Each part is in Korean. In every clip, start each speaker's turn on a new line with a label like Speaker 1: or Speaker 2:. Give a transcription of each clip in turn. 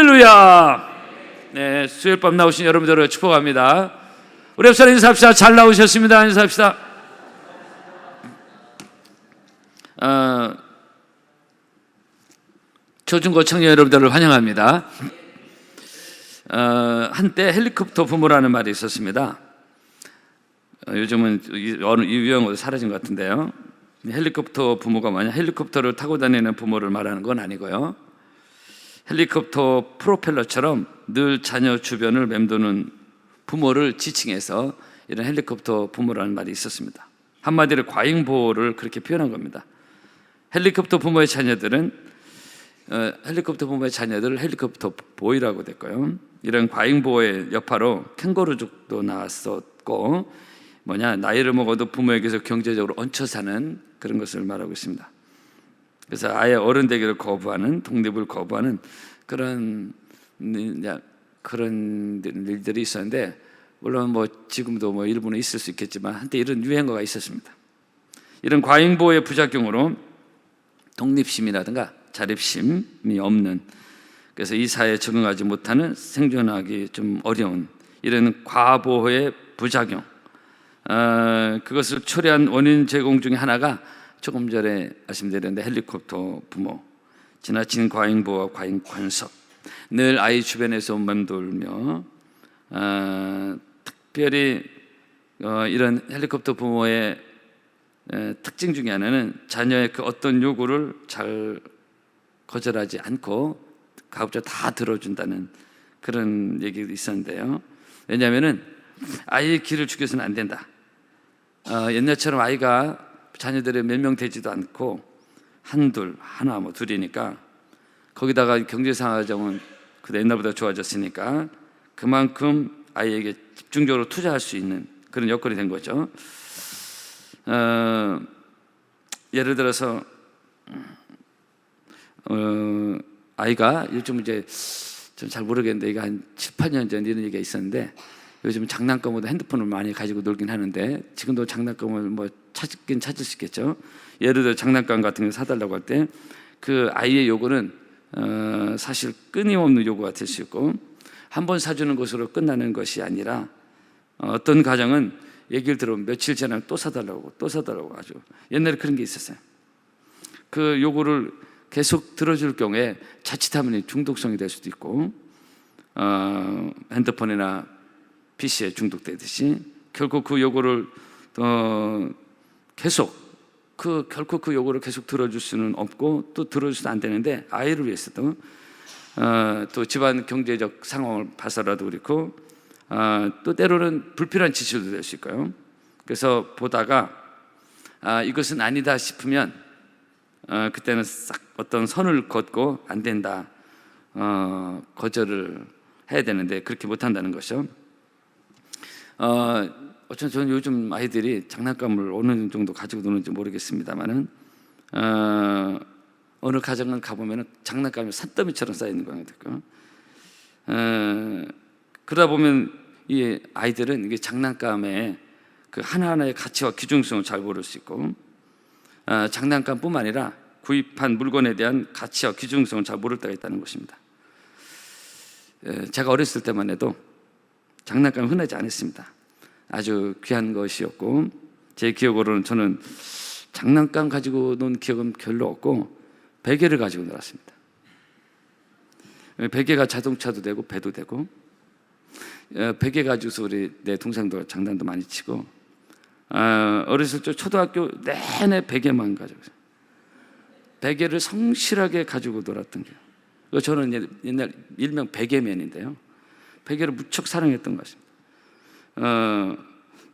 Speaker 1: 할렐루야. 네, 수요일 밤 나오신 여러분들을 축복합니다. 우리 옆사람 인사합시다. 잘 나오셨습니다. 인사합시다. 어, 초중고 청년 여러분들을 환영합니다. 어, 한때 헬리콥터 부모라는 말이 있었습니다. 어, 요즘은 이- 어느 이 유행어도 사라진 것 같은데요. 헬리콥터 부모가 뭐냐? 헬리콥터를 타고 다니는 부모를 말하는 건 아니고요. 헬리콥터 프로펠러처럼 늘 자녀 주변을 맴도는 부모를 지칭해서 이런 헬리콥터 부모라는 말이 있었습니다. 한마디로 과잉 보호를 그렇게 표현한 겁니다. 헬리콥터 부모의 자녀들은 어, 헬리콥터 부모의 자녀들 헬리콥터 보이라고 됐고요. 이런 과잉 보호의 여파로 캥거루족도 나왔었고 뭐냐 나이를 먹어도 부모에게서 경제적으로 얹혀 사는 그런 것을 말하고 있습니다. 그래서 아예 어른 되기를 거부하는 독립을 거부하는 그런 일- 그런 일들이 있었는데 물론 뭐 지금도 뭐 일부는 있을 수 있겠지만 한때 이런 유행어가 있었습니다. 이런 과잉 보호의 부작용으로 독립심이라든가 자립심이 없는 그래서 이 사회에 적응하지 못하는 생존하기 좀 어려운 이런 과보호의 부작용 어, 그것을 초래한 원인 제공 중에 하나가 조금 전에 말씀드렸는데 헬리콥터 부모 지나친 과잉보호와 과잉 관섭 늘 아이 주변에서 맴돌며 어, 특별히 어, 이런 헬리콥터 부모의 에, 특징 중에 하나는 자녀의 그 어떤 요구를 잘 거절하지 않고 가급적 다 들어준다는 그런 얘기도 있었는데요. 왜냐하면은 아이의 길을 죽여서는 안 된다. 어, 옛날처럼 아이가 자녀들의 몇명 되지도 않고 한둘 하나 뭐 둘이니까 거기다가 경제 상황은 그 옛날보다 좋아졌으니까 그만큼 아이에게 집중적으로 투자할 수 있는 그런 여건이 된 거죠. 어, 예를 들어서 어, 아이가 요즘 이제 좀 잘 모르겠는데 이게 한 7, 8년 전 이런 얘기가 있었는데 요즘 장난감보다 핸드폰을 많이 가지고 놀긴 하는데 지금도 장난감을 뭐 찾긴 찾을 수 있겠죠. 예를 들어 장난감 같은 거 사달라고 할 때 그 아이의 요구는 어, 사실 끊임없는 요구가 될수 있고 한 번 사주는 것으로 끝나는 것이 아니라 어, 어떤 가정은 얘기를 들어보면 며칠 지나면 또 사달라고 또 사달라고 아주 옛날에 그런 게 있었어요. 그 요구를 계속 들어줄 경우에 자칫하면 중독성이 될 수도 있고 어, 핸드폰이나 PC에 중독되듯이 결국 그 요구를 어, 계속 그 결코 그 요구를 계속 들어줄 수는 없고 또 들어줘도 안 되는데 아이를 위해서도 어, 또 집안 경제적 상황을 봐서라도 그렇고 어, 또 때로는 불필요한 지출도 될 수 있고요. 그래서 보다가 아, 이것은 아니다 싶으면 어, 그때는 싹 어떤 선을 걷고 안 된다 어, 거절을 해야 되는데 그렇게 못 한다는 것이죠. 어, 어쩌면 저는 요즘 아이들이 장난감을 어느 정도 가지고 노는지 모르겠습니다만은 어, 어느 가정은 가보면은 장난감이 산더미처럼 쌓여 있는 거예요. 어, 그러다 보면 이 아이들은 이게 장난감의 그 하나하나의 가치와 기중성을 잘 모를 수 있고 어, 장난감뿐만 아니라 구입한 물건에 대한 가치와 기중성을 잘 모를 때가 있다는 것입니다. 에, 제가 어렸을 때만 해도 장난감 흔하지 않았습니다. 아주 귀한 것이었고 제 기억으로는 저는 장난감 가지고 논 기억은 별로 없고 베개를 가지고 놀았습니다. 에, 베개가 자동차도 되고 배도 되고 에, 베개 가지고서 우리 내 동생도 장난도 많이 치고 어, 어렸을 때 초등학교 내내 베개만 가지고. 베개를 성실하게 가지고 놀았던 게요. 그 저는 옛- 옛날 일명 베개맨인데요. 베개를 무척 사랑했던 것 같습니다. 어,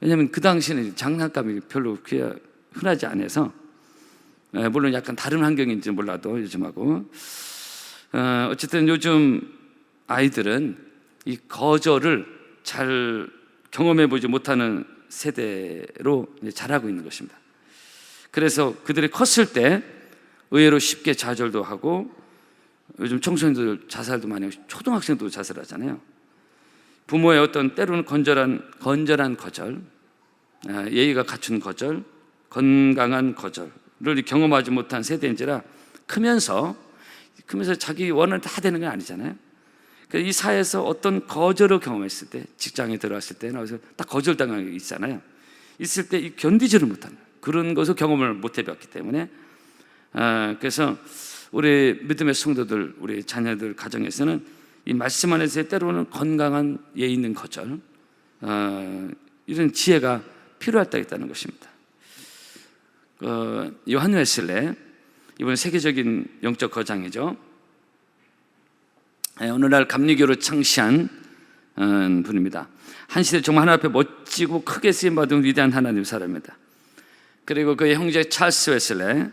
Speaker 1: 왜냐하면 그 당시에는 장난감이 별로 흔하지 않아서 에, 물론 약간 다른 환경인지 몰라도 요즘하고 어, 어쨌든 요즘 아이들은 이 거절을 잘 경험해 보지 못하는 세대로 자라고 있는 것입니다. 그래서 그들이 컸을 때 의외로 쉽게 좌절도 하고 요즘 청소년들 자살도 많이 하고 초등학생도 자살하잖아요. 부모의 어떤 때로는 건절한 건절한 거절, 아, 예의가 갖춘 거절, 건강한 거절을 경험하지 못한 세대인지라 크면서 크면서 자기 원을 다 되는 건 아니잖아요. 그이 사회에서 어떤 거절을 경험했을 때, 직장에 들어갔을 때, 나와서 딱 거절당한 게 있잖아요. 있을 때이 견디지를 못하는 그런 것을 경험을 못 해봤기 때문에, 아, 그래서 우리 믿음의 성도들, 우리 자녀들 가정에서는 이 말씀 안에서 때로는 건강한 예 있는 거절, 어, 이런 지혜가 때가 있다는 것입니다. 어, 요한 웨슬레 이번 세계적인 영적 거장이죠. 예, 오늘날 감리교를 창시한 어, 분입니다. 한 시대 정말 하나 앞에 멋지고 크게 쓰임 받은 위대한 하나님 사람입니다. 그리고 그의 형제 찰스 웨슬레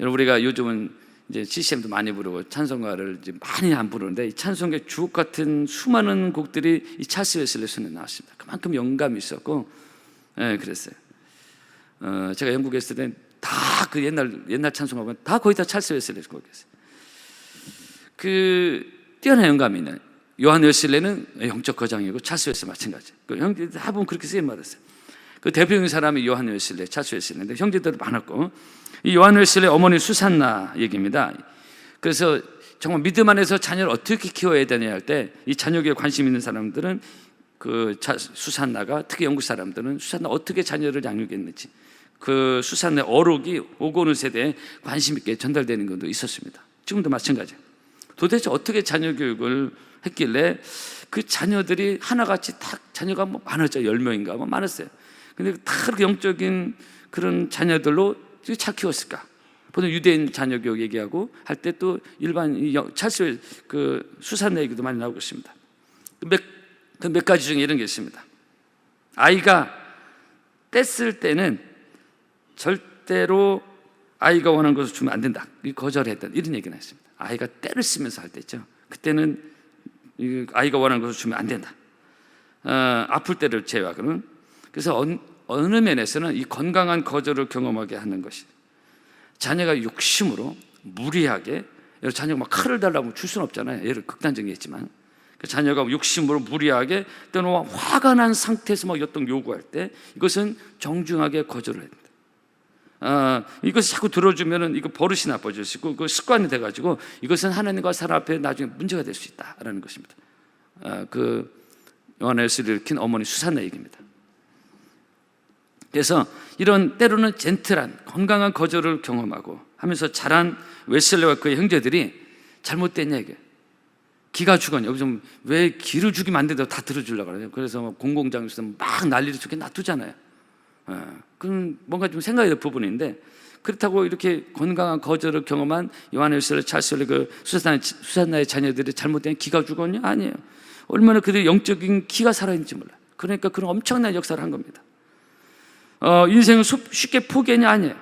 Speaker 1: 여러분 우리가 요즘은 이제 CCM도 많이 부르고 찬송가를 이제 많이 안 부르는데 이 찬송가 주옥 같은 수많은 곡들이 이 찰스 웨슬레 손에 나왔습니다. 그만큼 영감이 있었고, 예, 그랬어요. 어, 제가 영국에 있을 때 다 그 옛날 옛날 찬송가 보면 다 거의 다 찰스 웨슬레 곡이었어요. 그 뛰어난 영감이 있는 요한 웨슬레는 영적 거장이고 찰스 웨슬레 마찬가지. 그 형제들 다 보면 그렇게 쓰임 받았어요. 그 대표적인 사람이 요한 웨슬레, 찰스 웨슬레인데 형제들 많았고 이 요한 웨슬레 어머니 수산나 얘기입니다. 그래서 정말 믿음 안에서 자녀를 어떻게 키워야 되냐 할 때 이 자녀교에 관심 있는 사람들은 그 수산나가 특히 영국 사람들은 수산나 어떻게 자녀를 양육했는지 그 수산의 어록이 오고 오는 세대에 관심 있게 전달되는 것도 있었습니다. 지금도 마찬가지예요. 도대체 어떻게 자녀 교육을 했길래 그 자녀들이 하나같이 다 자녀가 뭐 많았죠. 열 명인가 뭐 많았어요. 근데 다 그렇게 영적인 그런 자녀들로 잘 키웠을까? 보통 유대인 자녀 교육 얘기하고 할 때 또 일반 찰스 그 수산 얘기도 많이 나오고 있습니다. 몇, 그몇 가지 중에 이런 게 있습니다. 아이가 뗐을 때는 절대로 아이가 원하는 것을 주면 안 된다. 거절했던 이런 얘기는 했습니다. 아이가 때를 쓰면서 할 때 있죠. 그때는 아이가 원하는 것을 주면 안 된다. 어, 아플 때를 제외하고는 그래서 어느 면에서는 이 건강한 거절을 경험하게 하는 것이 자녀가 욕심으로 무리하게 자녀가 막 칼을 달라고 줄 수는 없잖아요. 예를 극단적이겠지만 그 자녀가 욕심으로 무리하게 또는 화가 난 상태에서 막 어떤 요구할 때 이것은 정중하게 거절을 해야 된다. 아, 이것을 자꾸 들어주면은 이거 버릇이 나빠질 수 있고 그 습관이 돼가지고 이것은 하나님과 사람 앞에 나중에 문제가 될 수 있다라는 것입니다. 아, 그 요한에스를 일으킨 어머니 수산나 얘기입니다. 그래서 이런 때로는 젠틀한 건강한 거절을 경험하고 하면서 자란 웨슬레와 그의 형제들이 잘못된 얘기. 기가 죽었냐? 좀왜 기를 죽이면 안 된다고 다 들어주려고 그래요. 그래서 공공장에서 막 난리를 치게 놔두잖아요. 어, 그건 뭔가 좀 생각해야 될 부분인데 그렇다고 이렇게 건강한 거절을 경험한 요한일서를 찰스를 그 수산나의, 수산나의 자녀들이 잘못된 기가 죽었냐? 아니에요. 얼마나 그들의 영적인 기가 살아있는지 몰라. 그러니까 그런 엄청난 역사를 한 겁니다. 어, 인생을 쉽게 포기했냐? 아니에요.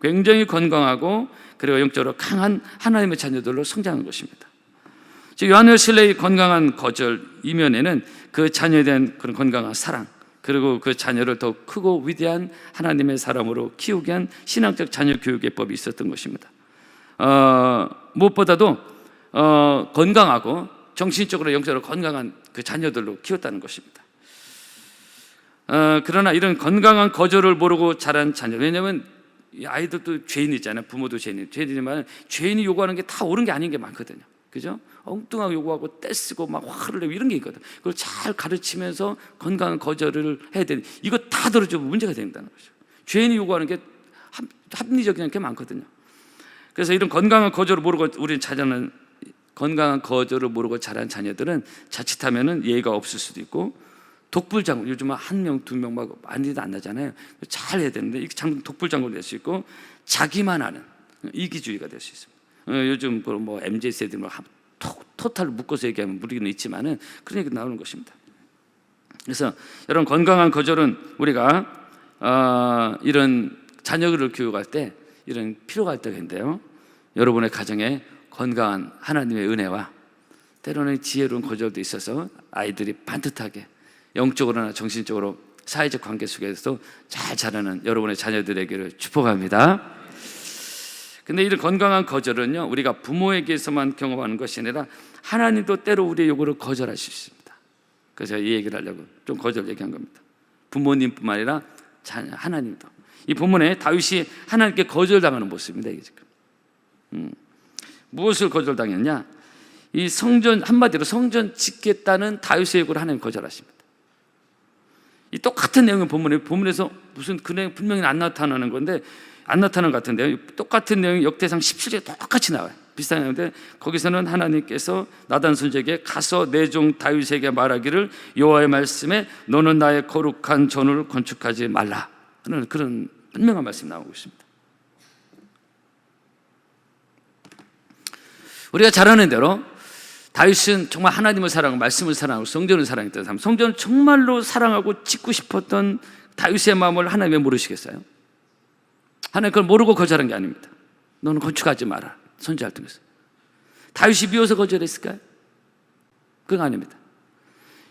Speaker 1: 굉장히 건강하고 그리고 영적으로 강한 하나님의 자녀들로 성장한 것입니다. 즉 요한의 실레의 건강한 거절 이면에는 그 자녀에 대한 그런 건강한 사랑 그리고 그 자녀를 더 크고 위대한 하나님의 사람으로 키우게 한 신앙적 자녀 교육의 법이 있었던 것입니다. 어, 무엇보다도 어, 건강하고 정신적으로 영적으로 건강한 그 자녀들로 키웠다는 것입니다. 어, 그러나 이런 건강한 거절을 모르고 자란 자녀 왜냐하면 아이들도 죄인이잖아요. 부모도 죄인, 죄인이지만 죄인이 요구하는 게 다 옳은 게 아닌 게 많거든요. 그죠? 엉뚱하게 요구하고 떼쓰고 막 화를 내고 이런 게 있거든. 그걸 잘 가르치면서 건강한 거절을 해야 되는 이거 다 들어주면 문제가 된다는 거죠. 죄인이 요구하는 게 합리적인 게 많거든요. 그래서 이런 건강한 거절을 모르고 우리 자녀는 건강한 거절을 모르고 자란 자녀들은 자칫하면은 예의가 없을 수도 있고 독불장군 요즘은 한 명, 두 명 막 많이도 안 나잖아요. 잘 해야 되는데 이 장군 독불장군 될 수 있고 자기만 아는 이기주의가 될 수 있습니다. 어, 요즘 뭐 MZ 세대 뭐 토탈 묶어서 얘기하면 무리는 있지만은 그런 얘기 나오는 것입니다. 그래서 여러분 건강한 거절은 우리가 어, 이런 자녀를 교육할 때 이런 필요가 있다고 했는데요. 여러분의 가정에 건강한 하나님의 은혜와 때로는 지혜로운 거절도 있어서 아이들이 반듯하게 영적으로나 정신적으로 사회적 관계 속에서 잘 자라는 여러분의 자녀들에게를 축복합니다. 근데 이런 건강한 거절은요, 우리가 부모에게서만 경험하는 것이 아니라 하나님도 때로 우리의 요구를 있습니다. 그래서 이 얘기를 하려고 좀 거절 얘기한 겁니다. 부모님뿐만 아니라 하나님도. 이 본문에 다윗이 하나님께 거절당하는 모습입니다. 이게 지금. 음. 무엇을 거절당했냐? 이 성전 한마디로 성전 짓겠다는 다윗의 요구를 하나님 거절하십니다. 이 똑같은 내용은 본문에 본문에서 무슨 그 내용 분명히 안 나타나는 건데 안 나타나는 것 같은데요. 똑같은 내용이 역대상 17절에 똑같이 나와요. 비슷한 내용인데 거기서는 하나님께서 나단 선지에게 가서 내 종 다윗에게 말하기를 여호와의 말씀에 너는 나의 거룩한 전을 건축하지 말라 하는 그런 분명한 말씀이 나오고 있습니다. 우리가 잘 아는 대로 다윗은 정말 하나님을 사랑하고 말씀을 사랑하고 성전을 사랑했던 사람, 성전을 정말로 사랑하고 짓고 싶었던 다윗의 마음을 하나님이 모르시겠어요? 하나님 그걸 모르고 거절한 게 아닙니다. 너는 건축하지 마라. 선지할 통해서. 다윗이 미워서 거절했을까요? 그건 아닙니다.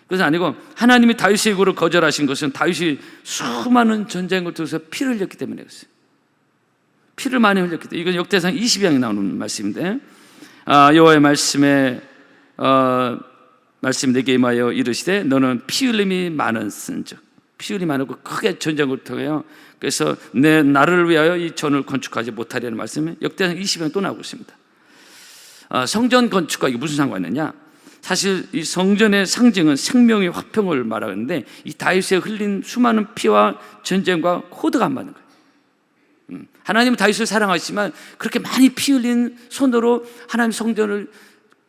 Speaker 1: 그것은 아니고 하나님이 다윗의 요구를 거절하신 것은 다윗이 수많은 전쟁을 통해서 피를 흘렸기 때문에 그랬어요. 피를 많이 흘렸기 때문에 이건 역대상 20장에 나오는 말씀인데 아, 여호와의 말씀에 어, 말씀 내게 임하여 이르시되 너는 피 흘림이 많은 쓴즉 피 흘림이 많고 크게 전쟁을 통해요. 그래서 내 나를 위하여 이 전을 건축하지 못하려는 말씀이 역대상 20장 또 나오고 있습니다. 아, 성전 건축과 이게 무슨 상관이 있느냐? 사실 이 성전의 상징은 생명의 화평을 말하는데 이 다윗의 흘린 수많은 피와 전쟁과 코드가 안 맞는 거예요. 음, 하나님은 다윗을 사랑하시지만 그렇게 많이 피 흘린 손으로 하나님 성전을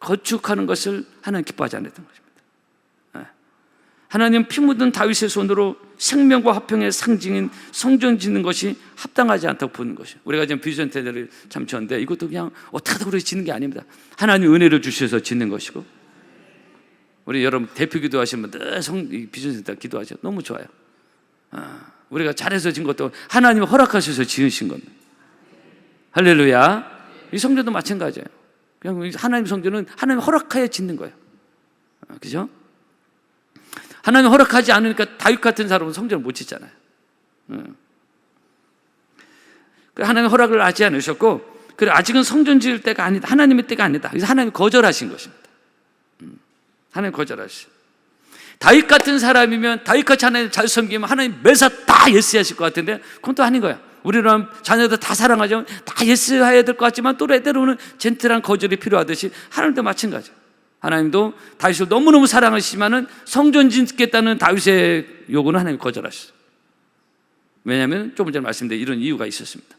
Speaker 1: 건축하는 것을 하나님 기뻐하지 않았던 것입니다. 예. 하나님 피 묻은 다윗의 손으로 생명과 화평의 상징인 성전 짓는 것이 합당하지 않다고 보는 것이에요. 우리가 지금 비전 테드를 참쳤는데 이것도 그냥 어떻게 우리 짓는 게 아닙니다. 하나님 은혜를 주셔서 짓는 것이고 우리 여러분 대표 기도하시면 늘 성, 비전 센터 기도하죠. 너무 좋아요. 아, 우리가 잘해서 진 것도 하나님 허락하셔서 지으신 겁니다. 할렐루야. 이 성전도 마찬가지예요. 그냥 하나님 성전은 하나님 허락하여 짓는 거예요. 아, 그죠? 하나님 허락하지 않으니까 다윗 같은 사람은 성전을 못 짓잖아요. 음. 하나님 허락을 하지 않으셨고, 그래 아직은 성전 지을 때가 아니다. 하나님의 때가 아니다. 그래서 하나님 거절하신 것입니다. 음. 하나님 거절하시. 다윗 같은 사람이면 다윗 같이 하나님 잘 섬기면 하나님 매사 다 예스하실 것 같은데 그건 또 아닌 거야. 우리는 자녀들 다 사랑하지만 다 예스 해야 될 것 같지만 또 때로는 젠틀한 거절이 필요하듯이 하나님도 마찬가지. 하나님도 다윗을 너무너무 사랑하시지만은 성전 짓겠다는 다윗의 요구는 하나님 거절하시죠. 왜냐하면 조금 전에 말씀드린 이런 이유가 있었습니다.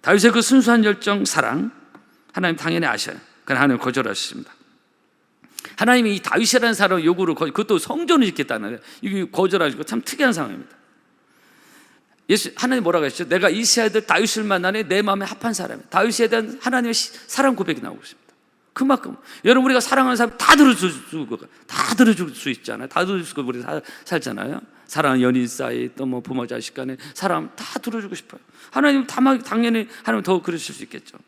Speaker 1: 다윗의 그 순수한 열정, 사랑, 하나님 당연히 아셔요. 그러나 하나님 거절하셨습니다. 하나님이 이 다윗이라는 사람 요구를 거, 그것도 성전을 짓겠다는 이게 거절하시고 참 특이한 상황입니다. 예수 하나님 뭐라고 했죠? 내가 이스라엘들 다윗을 만나니 내 마음에 합한 사람이야. 다윗에 대한 하나님의 사랑 고백이 나오고 있습니다. 그만큼 여러분 우리가 사랑하는 사람 다 들어줄 수, 다 들어줄 수 있잖아요. 다 들어줄 수 우리 다 살잖아요. 사랑하는 연인 사이 또 뭐 부모 자식 간에 사람 다 들어주고 싶어요. 하나님 당연히 하나님 더 그러실 수 있겠죠.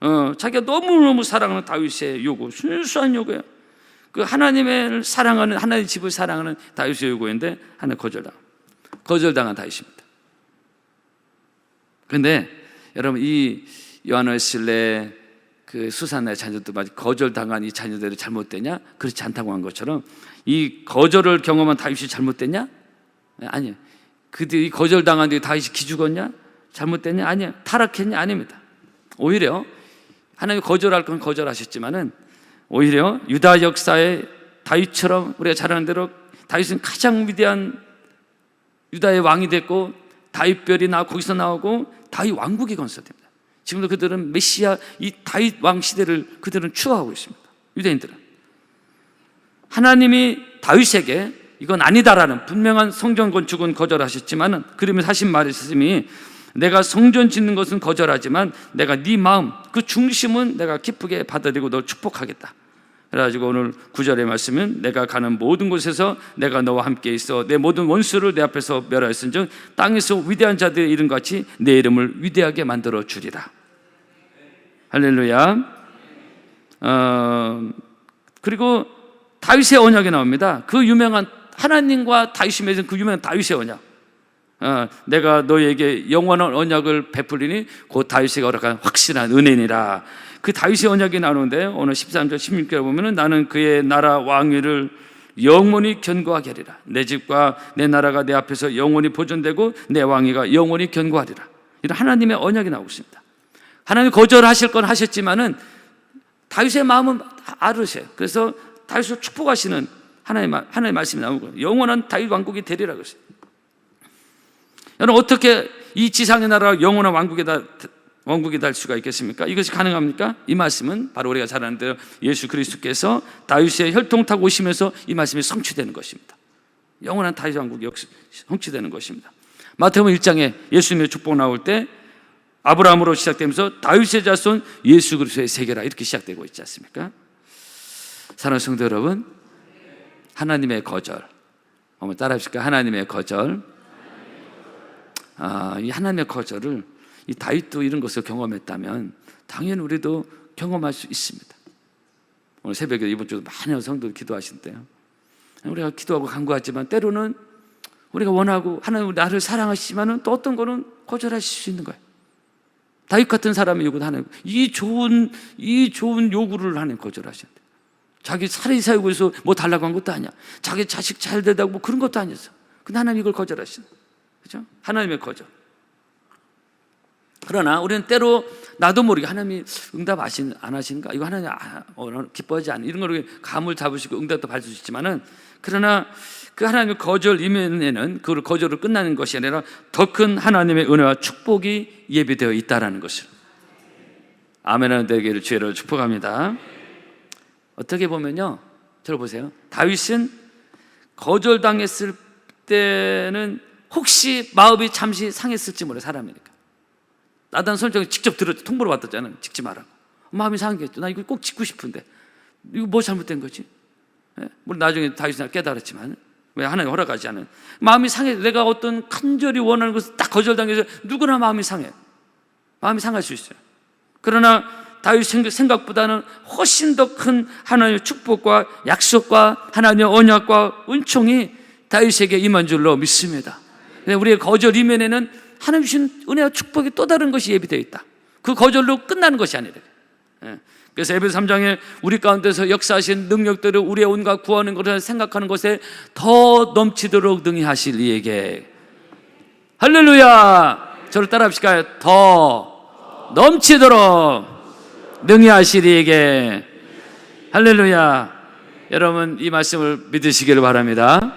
Speaker 1: 어, 자기가 너무너무 사랑하는 다윗의 요구, 순수한 요구예요. 그 하나님을 사랑하는, 하나님의 집을 사랑하는 다윗의 요구인데, 하나님 거절당. 거절당한 다윗입니다. 근데, 여러분, 이 요한의실레 그 수산의 자녀들 마치 거절당한 이 자녀들이 잘못되냐? 그렇지 않다고 한 것처럼 이 거절을 경험한 다윗이 잘못됐냐? 아니요. 그들이 거절당한 뒤 다윗이 기죽었냐? 잘못됐냐? 아니요. 타락했냐? 아닙니다. 오히려 하나님 거절할 건 거절하셨지만은 오히려 유다 역사의 다윗처럼 우리가 잘 아는 대로 다윗은 가장 위대한 유다의 왕이 됐고 다윗별이 나 거기서 나오고 다윗 왕국이 건설됩니다. 지금도 그들은 메시아 이 다윗 왕 시대를 그들은 추구하고 있습니다. 유대인들은 하나님이 다윗에게 이건 아니다라는 분명한 성전 건축은 거절하셨지만은 그러면서 하신 말씀이 내가 성전 짓는 것은 거절하지만 내가 네 마음 그 중심은 내가 기쁘게 받아들이고 널 축복하겠다. 그래가지고 오늘 구절의 말씀은 내가 가는 모든 곳에서 내가 너와 함께 있어 내 모든 원수를 내 앞에서 멸하였은즉 땅에서 위대한 자들의 이름 같이 내 이름을 위대하게 만들어 주리라. 할렐루야. 어, 그리고 다윗의 언약이 나옵니다. 그 유명한 하나님과 다윗이 맺은 그 유명한 다윗의 언약. 어, 내가 너에게 영원한 언약을 베풀리니 곧 다윗이 허락한 확실한 은혜니라. 그 다윗의 언약이 나오는데 오늘 13절 16절에 보면은 나는 그의 나라 왕위를 영원히 견고하게 하리라. 내 집과 내 나라가 내 앞에서 영원히 보존되고 내 왕위가 영원히 견고하리라. 이런 하나님의 언약이 나오고 있습니다. 하나님 거절하실 건 하셨지만은 다윗의 마음은 알으세요. 그래서 다윗을 축복하시는 하나님 하나님의 말씀이 나오고 영원한 다윗 왕국이 되리라 그랬어요. 여러분 어떻게 이 지상의 나라가 영원한 왕국에 다 왕국이 될 수가 있겠습니까? 이것이 가능합니까? 이 말씀은 바로 우리가 잘 아는 대로 예수 그리스도께서 다윗의 혈통 타고 오시면서 이 말씀이 성취되는 것입니다. 영원한 다윗 왕국이 성취되는 것입니다. 마태복음 1장에 예수님의 축복 나올 때 아브라함으로 시작되면서 다윗의 자손 예수 그리스도의 세계라 이렇게 시작되고 있지 않습니까? 사랑하는 성도 여러분, 하나님의 거절. 한번 따라 하실까? 하나님의 거절. 아, 이 하나님의 거절을 이 다윗도 이런 것을 경험했다면 당연히 우리도 경험할 수 있습니다. 오늘 새벽에 이번 주도 많은 성도들 기도하신대요. 우리가 기도하고 간구하지만 때로는 우리가 원하고 하나님 나를 사랑하시지만은 또 어떤 거는 거절하실 수 있는 거예요. 다윗 같은 사람의 요구도 하나님 이 좋은 이 좋은 요구를 하나님 거절하신대. 자기 살고 있어 뭐 달라고 한 것도 아니야. 자기 자식 잘 되다고 뭐 그런 것도 아니었어. 근데 하나님 이걸 거절하시는. 그죠? 하나님의 거절. 그러나 우리는 때로 나도 모르게 하나님이 응답 하신, 안 하시는가? 이거 하나님 아, 어, 기뻐하지 않는 이런 걸 감을 잡으시고 응답도 있지만은 그러나 그 하나님의 거절 이면에는 그 거절로 끝나는 것이 아니라 더 큰 하나님의 은혜와 축복이 예비되어 있다라는 것을 아멘은 되기를 주의를 축복합니다. 어떻게 보면요, 들어보세요. 다윗은 거절당했을 때는 혹시 마음이 잠시 상했을지 몰라 사람이니까. 나단 설정에 직접 들었 통보를 받았잖아요. 찍지 말라고. 마음이 상했겠죠. 나 이거 꼭 찍고 싶은데 이거 뭐 잘못된 거지? 예? 물론 나중에 다윗이 깨달았지만 왜 하나님 허락하지 않은 마음이 상해. 내가 어떤 간절히 원하는 것을 딱 거절당해서 누구나 마음이 상해. 마음이 상할 수 있어요. 그러나 다윗 생각보다는 훨씬 더 큰 하나님의 축복과 약속과 하나님의 언약과 은총이 다윗에게 임한 줄로 믿습니다. 우리의 거절 이면에는 하나님 주신 은혜와 축복이 또 다른 것이 예비되어 있다. 그 거절로 끝나는 것이 아니라. 예. 그래서 에베소 3장에 우리 가운데서 역사하신 능력들을 우리의 온갖 구하는 것을 생각하는 것에 더 넘치도록 능히 하실 이에게 할렐루야! 저를 따라 합시다. 더 넘치도록 능히 하실 이에게 할렐루야! 여러분 이 말씀을 믿으시기를 바랍니다.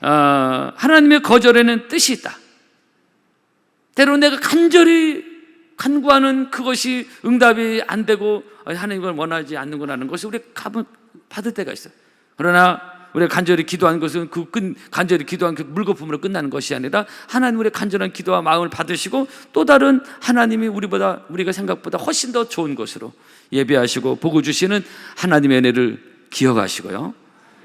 Speaker 1: 어, 하나님의 거절에는 뜻이 있다. 때로 내가 간절히 간구하는 그것이 응답이 안 되고 하나님을 원하지 않는구나는 것이 우리 가 받을 때가 있어요. 그러나 우리가 간절히 기도한 것은 그 간절히 기도한 그 물거품으로 끝나는 것이 아니라 하나님 우리 간절한 기도와 마음을 받으시고 또 다른 하나님이 우리보다 우리가 생각보다 훨씬 더 좋은 것으로 예배하시고 보고 주시는 하나님의 은혜를 기억하시고요.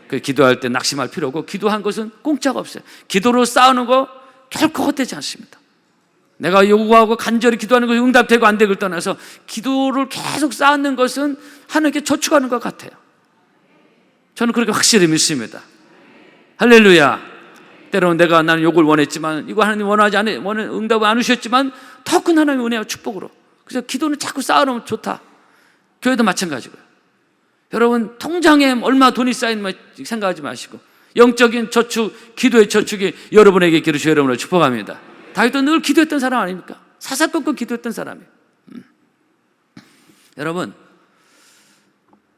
Speaker 1: 그 기도할 때 낙심할 필요 없고 기도한 것은 공짜가 없어요. 기도로 싸우는 거 결코 헛되지 않습니다. 내가 요구하고 간절히 기도하는 것이 응답되고 안 되고 떠나서 기도를 계속 쌓는 것은 하나님께 저축하는 것 같아요. 저는 그렇게 확실히 믿습니다. 할렐루야. 때로는 내가 나는 욕을 원했지만 이거 하나님 원하지 않아 응답을 안 주셨지만 더 큰 하나님의 은혜와 축복으로. 그래서 기도는 자꾸 쌓아놓으면 좋다. 교회도 마찬가지고요. 여러분 통장에 얼마 돈이 쌓이는 생각하지 마시고 영적인 저축, 기도의 저축이 여러분에게 주 여러분을 축복합니다. 다윗도 늘 기도했던 사람 아닙니까? 사사건건 기도했던 사람이에요. 음. 여러분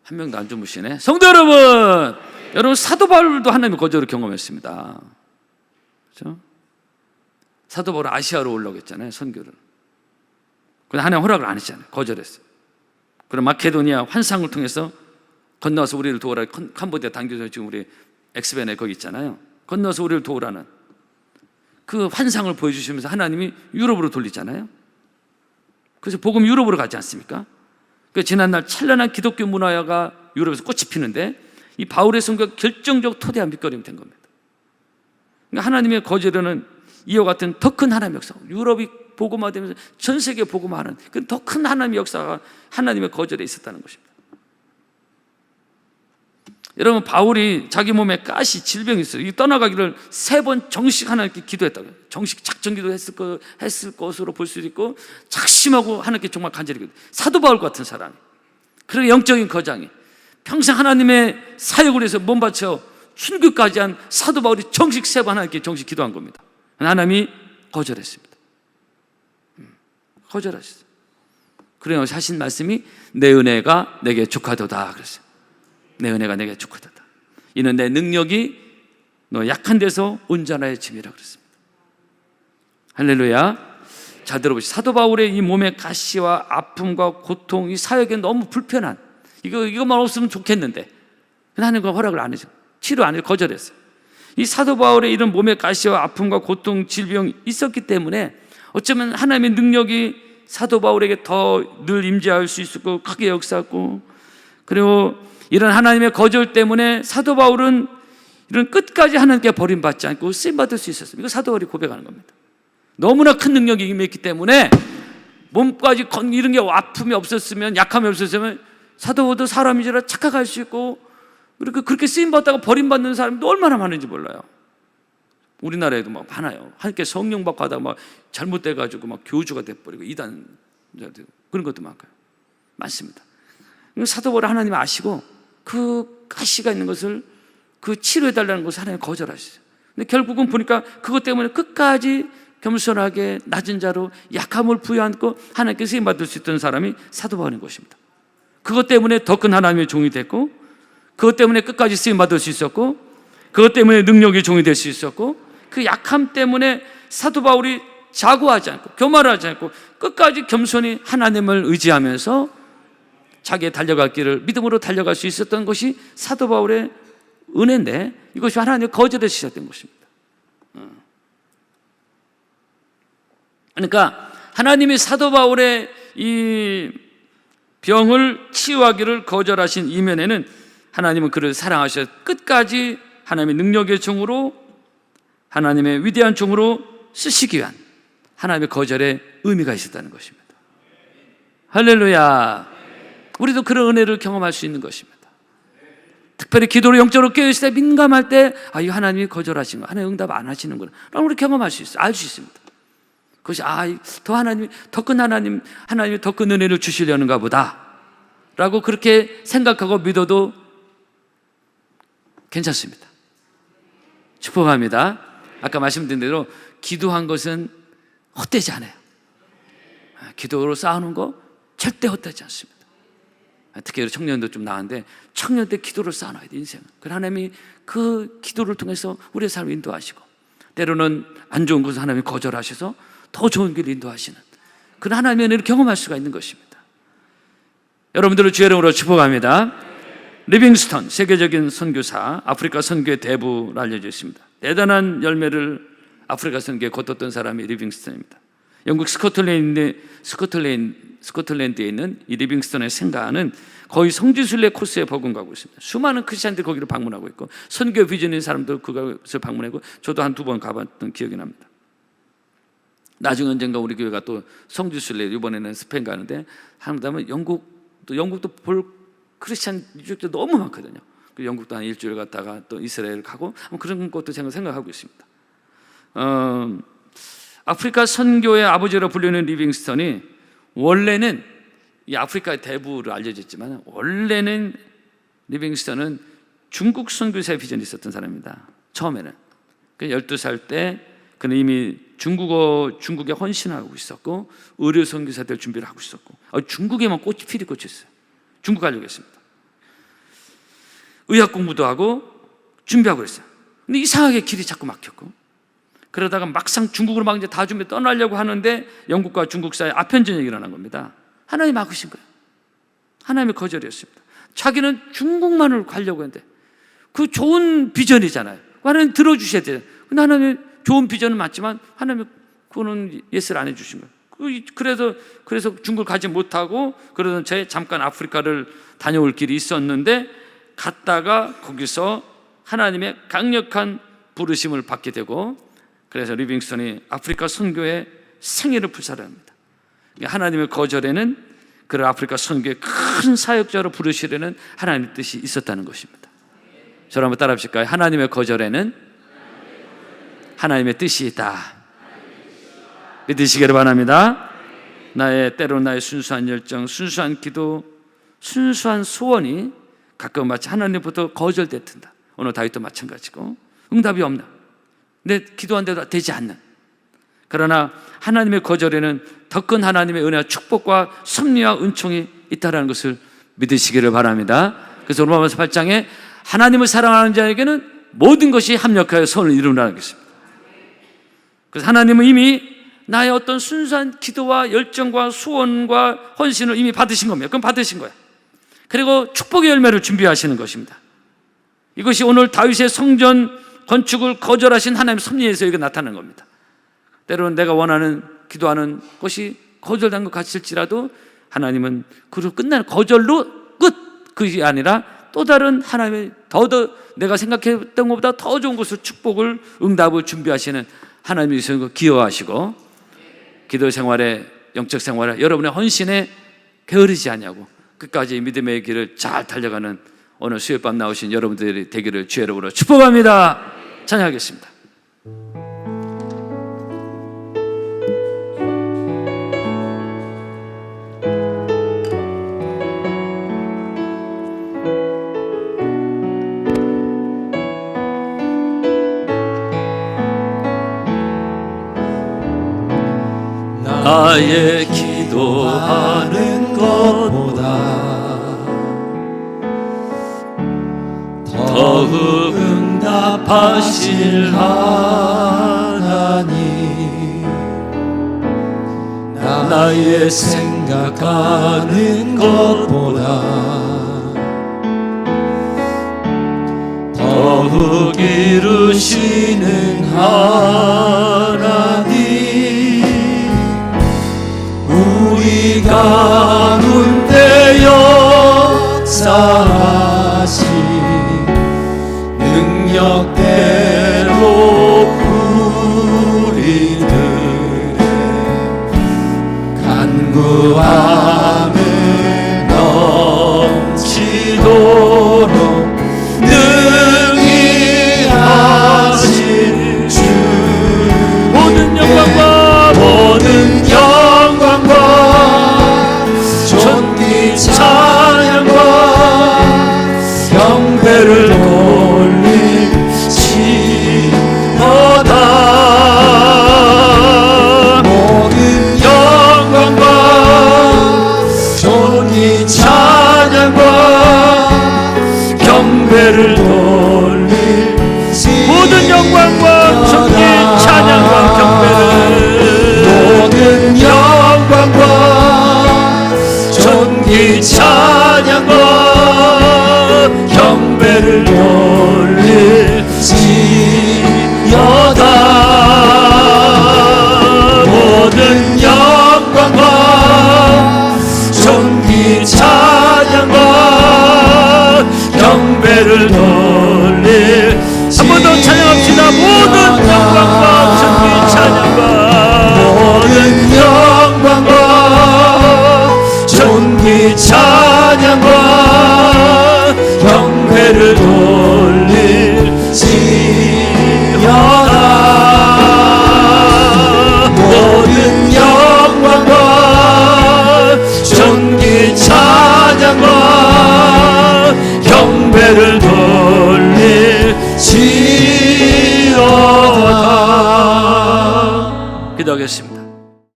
Speaker 1: 한 명도 안 주무시네. 성도 여러분, 여러분 사도 바울도 하나님의 거절을 경험했습니다. 그렇죠? 사도 바울 아시아로 올라오겠잖아요, 선교를. 근데 하나님 허락을 안 했잖아요. 거절했어요. 그럼 마케도니아 환상을 통해서 건너서 우리를 도우라 캄보디아 단교사 지금 우리 엑스벤에 거기 있잖아요. 건너서 우리를 도우라는 그 환상을 보여주시면서 하나님이 유럽으로 돌리잖아요. 그래서 복음 유럽으로 가지 않습니까? 그 지난날 찬란한 기독교 문화가 유럽에서 꽃이 피는데 이 바울의 성교가 결정적 토대한 밑거름이 된 겁니다. 그러니까 하나님의 거절은 이와 같은 더 큰 하나님의 역사, 유럽이 복음화되면서 전 세계 복음화하는 그 더 큰 하나님의 역사가 하나님의 거절에 있었다는 것입니다. 여러분 바울이 자기 몸에 가시 질병이 있어요. 이 떠나가기를 세 번 정식 하나님께 기도했다고 요. 정식 작정 기도했을 거 했을 것으로 볼 수도 있고 작심하고 하나님께 정말 간절히 기도. 사도 바울 같은 사람이. 그리고 영적인 거장이 평생 하나님의 사역을 위해서 몸 바쳐 순교까지 한 사도 바울이 정식 세 번 하나님께 정식 기도한 겁니다. 하나님이 거절했습니다. 음, 거절하셨어요. 그래서 하신 말씀이 내 은혜가 내게 족하도다 그랬어요. 내 은혜가 내게 족하도다. 이는 내 능력이 너 약한 데서 온전하여 짐이라 그랬습니다. 할렐루야. 잘 들어보시죠. 사도 바울의 이 몸의 가시와 아픔과 고통, 이 사역에 너무 불편한 이거 이것만 없으면 좋겠는데 하나님과 허락을 안 해줘. 치료 안 해, 거절했어요. 이 사도 바울의 이런 몸의 가시와 아픔과 고통, 질병이 있었기 때문에 어쩌면 하나님의 능력이 사도 바울에게 더 늘 임재할 수 있었고 크게 역사했고 그리고 이런 하나님의 거절 때문에 사도 바울은 이런 끝까지 하나님께 버림받지 않고 쓰임 받을 수 있었습니다. 이거 사도 바울이 고백하는 겁니다. 너무나 큰 능력이 임했기 때문에 몸까지 건 이런 게 아픔이 없었으면 약함이 없었으면 사도 바울도 사람이지라 착각할 수 있고 그렇게 그렇게 쓰임 받다가 버림받는 사람도 얼마나 많은지 몰라요. 우리나라에도 막 많아요. 함께 성령 받고 하다가 막 잘못돼 가지고 막 교주가 돼 버리고 이단 그런 것도 많고요. 많습니다. 사도 바울 하나님 아시고 그 가시가 있는 것을 그 치료해 달라는 것을 하나님 거절하시죠. 근데 결국은 보니까 그것 때문에 끝까지 겸손하게 낮은 자로 약함을 부여안고 하나님께 쓰임 받을 수 있던 사람이 사도 바울인 것입니다. 그것 때문에 더 큰 하나님의 종이 됐고 그것 때문에 끝까지 쓰임 받을 수 있었고 그것 때문에 능력의 종이 될 수 있었고 그 약함 때문에 사도 바울이 자고하지 않고 교만하지 않고 끝까지 겸손히 하나님을 의지하면서 자기의 달려갈 길을 믿음으로 달려갈 수 있었던 것이 사도 바울의 은혜인데 이것이 하나님의 거절에 시작된 것입니다. 어. 그러니까 하나님이 사도 바울의 이 병을 치유하기를 거절하신 이면에는 하나님은 그를 사랑하셔 끝까지 하나님의 능력의 종으로 하나님의 위대한 종으로 쓰시기 위한 하나님의 거절에 의미가 있었다는 것입니다. 할렐루야. 우리도 그런 은혜를 경험할 수 있는 것입니다. 특별히 기도로 영적으로 깨어있을 때 민감할 때, 아, 이 하나님이 거절하신 거, 하나님 응답 안 하시는구나. 라고 우리 경험할 수 있어요. 알 수 있습니다. 그것이, 아, 더 하나님, 더큰 하나님, 하나님이 더 큰 은혜를 주시려는가 보다. 라고 그렇게 생각하고 믿어도 괜찮습니다. 축복합니다. 아까 말씀드린 대로 기도한 것은 헛되지 않아요. 기도로 쌓아놓은 거 절대 헛되지 않습니다. 특히 청년도 좀 나은데 청년 때 기도를 쌓아놔야 돼 인생. 그 하나님이 그 기도를 통해서 우리의 삶을 인도하시고 때로는 안 좋은 것을 하나님이 거절하셔서 더 좋은 길을 인도하시는 그런 하나님의 은혜를 경험할 수가 있는 것입니다. 여러분들을 주의 이름으로 축복합니다. 리빙스턴 세계적인 선교사 아프리카 선교의 대부로 알려져 있습니다. 대단한 열매를 아프리카 선교에 거뒀던 사람이 리빙스턴입니다. 영국 스코틀랜드 스코틀랜드 스코틀랜드에 있는 이 리빙스턴의 생가는 거의 성지순례 코스에 버금가고 있습니다. 수많은 크리스천들이 거기를 방문하고 있고 선교 비전인 사람들 그것을 방문하고 저도 한 두 번 가봤던 기억이 납니다. 나중 언젠가 우리 교회가 또 성지순례 이번에는 스페인 가는데 하면 영국 또 영국도 볼 크리스천 유족들 너무 많거든요. 그 영국도 한 일주일 갔다가 또 이스라엘 가고 그런 것도 생각하고 있습니다. 어, 아프리카 선교의 아버지로 불리는 리빙스턴이 원래는 이 아프리카의 대부로 알려졌지만 원래는 리빙스턴은 중국 선교사의 비전이 있었던 사람입니다. 처음에는 그 12살 때 그는 이미 중국어 중국에 헌신하고 있었고 의료 선교사들 준비를 하고 있었고 어, 중국에만 꽃이 피리 꽂혔어요. 중국 가려고 했습니다. 의학 공부도 하고 준비하고 그랬어요. 근데 이상하게 길이 자꾸 막혔고 그러다가 막상 중국으로 막 이제 다 준비 떠나려고 하는데 영국과 중국 사이에 아편전쟁이 일어난 겁니다. 하나님 막으신 거예요. 하나님의 거절이었습니다. 자기는 중국만을 가려고 했는데 그 좋은 비전이잖아요. 하나님 들어주셔야 돼요. 근데 하나님 좋은 비전은 맞지만 하나님 그거는 예스를 안 해주신 거예요. 그래서 그래서 중국을 가지 못하고 그러던 채 잠깐 아프리카를 다녀올 길이 있었는데 갔다가 거기서 하나님의 강력한 부르심을 받게 되고 그래서 리빙스턴이 아프리카 선교의 생애를 불사합니다. 하나님의 거절에는 그를 아프리카 선교의 큰 사역자로 부르시려는 하나님의 뜻이 있었다는 것입니다. 저를 한번 따라 하실까요? 하나님의 거절에는 하나님의 뜻이 있다. 믿으시기를 바랍니다. 나의 때로 나의 순수한 열정, 순수한 기도, 순수한 소원이 가끔 마치 하나님부터 거절됐든다. 오늘 다윗도 마찬가지고 응답이 없나. 내 기도한 대로 되지 않는 그러나 하나님의 거절에는 더 큰 하나님의 은혜와 축복과 섭리와 은총이 있다라는 것을 믿으시기를 바랍니다. 그래서 로마서 8장에 하나님을 사랑하는 자에게는 모든 것이 합력하여 선을 이루라는 것입니다. 그래서 하나님은 이미 나의 어떤 순수한 기도와 열정과 수원과 헌신을 이미 받으신 겁니다. 그럼 받으신 거야. 그리고 축복의 열매를 준비하시는 것입니다. 이것이 오늘 다윗의 성전 건축을 거절하신 하나님의 섭리에서 이게 나타나는 겁니다. 때로는 내가 원하는 기도하는 것이 거절된 것 같을지라도 하나님은 그로 끝날 거절로 끝 그것이 아니라 또 다른 하나님의 더더 내가 생각했던 것보다 더 좋은 것을 축복을 응답을 준비하시는 하나님이 있으 기여하시고 기도 생활에 영적 생활에 여러분의 헌신에 게으르지 않냐고 끝까지 믿음의 길을 잘 달려가는 오늘 수요밤 나오신 여러분들이 되기를 주의 이름으로 축복합니다. 찬양하겠습니다. 나의 기도하는
Speaker 2: 것
Speaker 1: 응답하실
Speaker 2: 하나님 나의 생각하는 것보다
Speaker 1: 더욱
Speaker 2: 이루시는 하나님 우리 가운데 역사 간 경배를 돌